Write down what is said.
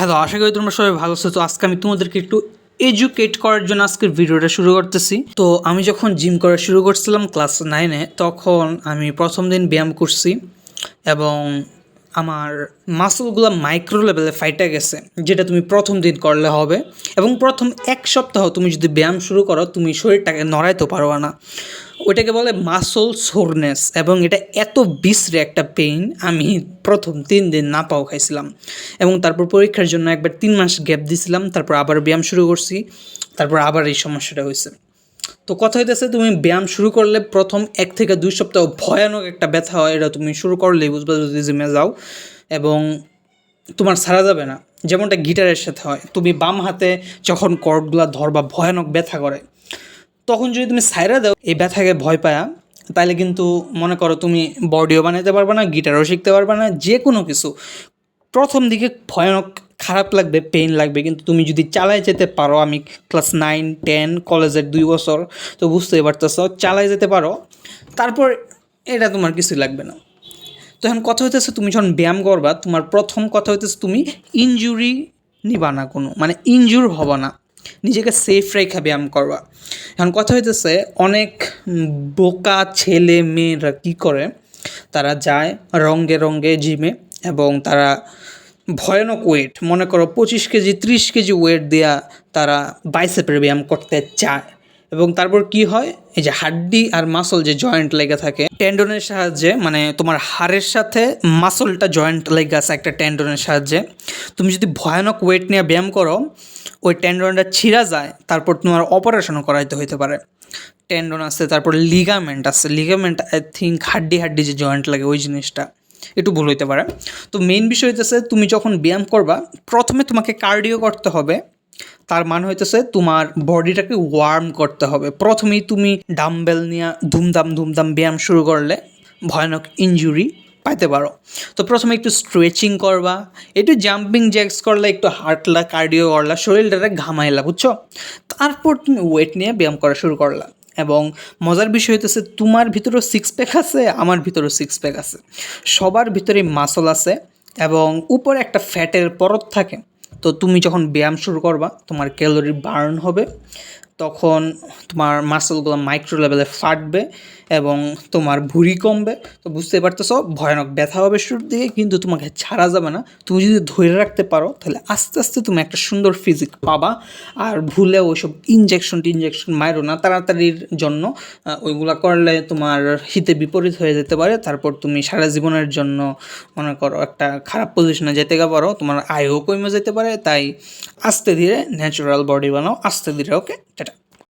Hello, আশা করি তোমরা সবাই ভালো আছো। তো আজকে আমি তোমাদেরকে একটু এডুকেট করার জন্য আজকের ভিডিওটা শুরু করতেছি। তো আমি যখন জিম করা শুরু করছিলাম ক্লাস নাইনে তখন আমি প্রথম দিন ব্যায়াম করছি এবং আমার মাসলগুলো মাইক্রো লেভেলে ফাইটে গেছে, যেটা তুমি প্রথম দিন করলে হবে এবং প্রথম এক সপ্তাহ তুমি যদি ব্যায়াম শুরু করো, তুমি শরীরটাকে নড়াইতে পারবে না। ওইটাকে বলে মাসল সোরনেস এবং এটা এত বিশ্রে একটা পেইন আমি প্রথম তিন দিন না পাও খাইছিলাম। এবং তারপর পরীক্ষার জন্য একবার তিন মাস গ্যাপ দিছিলাম, তারপর আবার ব্যায়াম শুরু করছি, তারপর আবার এই সমস্যাটা হয়েছে তো কথা হইতেছে, তুমি ব্যায়াম শুরু করলে প্রথম এক থেকে দুই সপ্তাহ ভয়ানক একটা ব্যথা হয়, এটা তুমি শুরু করলেই বুঝবে যদি জিমে যাও এবং তোমার সারা যাবে না। যেমনটা গিটারের সাথে হয়, তুমি বাম হাতে যখন কর্ডগুলো ধরবা, ভয়ানক ব্যথা করে। তখন যদি তুমি সাইরা দাও, এই ব্যথাকে ভয় পায়া তাহলে কিন্তু মনে করো তুমি বডিও বানাতে পারবে না, গিটারও শিখতে পারবে না যে কোনো কিছু। প্রথম দিকে ভয়ানক খারাপ লাগবে পেইন লাগবে, কিন্তু তুমি যদি চালায় যেতে পারো, আমি ক্লাস নাইন টেন কলেজের দুই বছর, তো বুঝতেই পারতেছো, চালায় যেতে পারো, তারপর এটা তোমার কিছু লাগবে না। তো এখন কথা হইতেছে তুমি যখন ব্যায়াম করবা, তোমার প্রথম কথা হইতেছে তুমি ইনজুরি নিবা না কোনো মানে ইনজুর হবা না, নিজেকে সেফ রেখা ব্যায়াম করবা। এখন কথা হইতেছে অনেক বোকা ছেলে মেয়েরা কী করে, তারা যায় রঙ্গে রঙ্গে জিমে এবং তারা ভয়ানক ওয়েট মনে করো পঁচিশ কেজি, ত্রিশ কেজি ওয়েট দেয়া তারা বাইসেপের ব্যায়াম করতে চায়। এবং তারপর কি হয়? এই যে হাড্ডি আর মাসল যে জয়েন্ট লেগে থাকে টেন্ডনের সাহায্যে মানে তোমার হাড়ের সাথে মাসলটা জয়েন্ট লেগে আছে একটা টেন্ডনের সাহায্যে। তুমি যদি ভয়ানক ওয়েট নিয়ে ব্যায়াম করো, ওই টেন্ডনটা ছিঁড়া যায়, তারপর তোমার অপারেশনও করাইতে হইতে পারে। টেন্ডন আছে, তারপর লিগামেন্ট আছে। লিগামেন্ট আই থিঙ্ক হাড্ডি হাড্ডি যে জয়েন্ট লাগে, ওই জিনিসটা। একটু ভুল হইতে পারে। তো মেইন বিষয় হইতেছে, তুমি যখন ব্যায়াম করবা, প্রথমে তোমাকে কার্ডিও করতে হবে। তার মানে হইতেছে, তোমার বডিটাকে ওয়ার্ম করতে হবে। প্রথমেই তুমি ডাম্বেল নিয়ে ধুমধাম ধুমধাম ব্যায়াম শুরু করলে ভয়ানক ইনজুরি পাইতে পারো। তো প্রথমে একটু স্ট্রেচিং করবা, একটু জাম্পিং জ্যাক্স করলে, একটু হাঁটলা কার্ডিও করলা শরীরটাকে ঘামাইলা, বুঝছ? তারপর তুমি ওয়েট নিয়ে ব্যায়াম করা শুরু করলা। এবং মজার বিষয় হইতেছে, তোমার ভিতরেও সিক্স প্যাক আছে, আমার ভিতরেও সিক্স প্যাক আছে। সবার ভিতরে মাসল আছে এবং উপরে একটা ফ্যাটের পরত থাকে। তো তুমি যখন ব্যায়াম শুরু করবা, তোমার ক্যালোরি বার্ন হবে। তখন তোমার মাসলগুলো মাইক্রো লেভেলে ফাটবে এবং তোমার ভুঁড়ি কমবে। তো বুঝতে পারতেছো, ভয়ানক ব্যথা হবে শুরুর দিকে, কিন্তু তোমাকে ছাড়া যাবে না। তুমি যদি ধরে রাখতে পারো, তাহলে আস্তে আস্তে তুমি একটা সুন্দর ফিজিক পাবা। আর ভুলে ওইসব ইনজেকশন টিনজেকশন মারো না তাড়াতাড়ির জন্য। ওইগুলা করলে তোমার হিতে বিপরীত হয়ে যেতে পারে। তারপর তুমি সারা জীবনের জন্য মনে করো একটা খারাপ পজিশনে যেতে গা পারো। তোমার আয়ও কমে যেতে পারে। তাই আস্তে ধীরে ন্যাচারাল বডি বানাও, আস্তে ধীরে ওকে